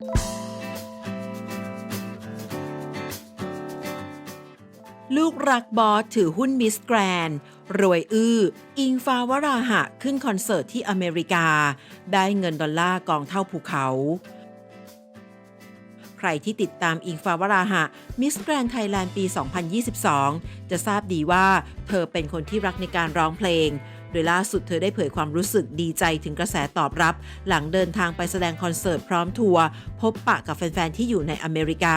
ลูกรักบอสถือหุ้นมิสแกรนรวยอื้อ อิงฟ้าวราหะขึ้นคอนเสิร์ตที่อเมริกา ได้เงินดอลลาร์กองเท่าภูเขา ใครที่ติดตามอิงฟ้าวราหะมิสแกรนไทยแลนด์ปี 2022 จะทราบดีว่าเธอเป็นคนที่รักในการร้องเพลง โดยล่าสุดเธอได้เผยความรู้สึกดีใจถึงกระแสตอบรับ หลังเดินทางไปแสดงคอนเสิร์ตพร้อมทัวร์พบปะกับแฟน ๆ ที่อยู่ในอเมริกา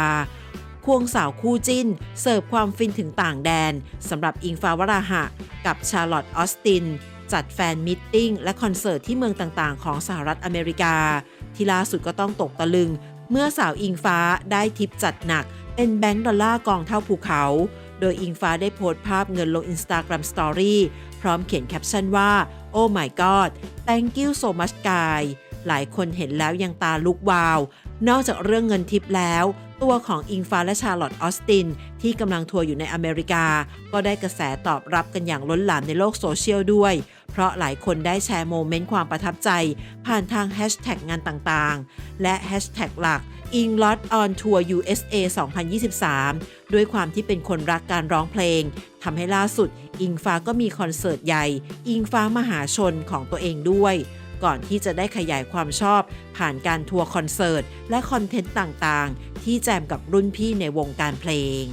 ควงสาวคู่จิ้น เสิร์ฟความฟินถึงต่างแดนสำหรับอิงฟ้าวราหะ กับชาร์ลอตต์ออสติน จัดแฟนมิทติ้งและคอนเสิร์ตที่เมืองต่างๆ ของสหรัฐอเมริกา ที่ล่าสุดก็ต้องตกตะลึง เมื่อสาวอิงฟ้าได้ทิปจัดหนัก เป็นแบงก์ดอลลาร์กองเท่าภูเขา โดยอิงฟ้าได้โพสต์ภาพเงินลง Instagram Story พร้อมเขียนแคปชั่นว่า Oh my god thank you so much guy หลายคนเห็นแล้วยังตาลุกวาว นอกจากเรื่องเงินทิปแล้ว ตัวของอิงฟ้าและชาร์ลอตต์ออสติน ที่กำลังทัวร์อยู่ในอเมริกา ก็ได้กระแสตอบรับกันอย่างล้นหลามในโลกโซเชียลด้วย เพราะหลายคนได้แชร์โมเมนต์ความประทับใจ ผ่านทางแฮชแท็กงานต่างๆ และแฮชแท็กหลักอิงลอตออนทัวร์ USA 2023 ด้วยความที่เป็นคนรักการร้องเพลงทำให้ล่าสุด อิงฟ้าก็มีคอนเสิร์ตใหญ่ อิงฟ้ามหาชนของตัวเองด้วย ก่อนที่จะได้ขยายความชอบ ผ่านการทัวร์คอนเสิร์ต และคอนเทนต์ต่างๆ ที่แจมกับรุ่นพี่ในวงการเพลง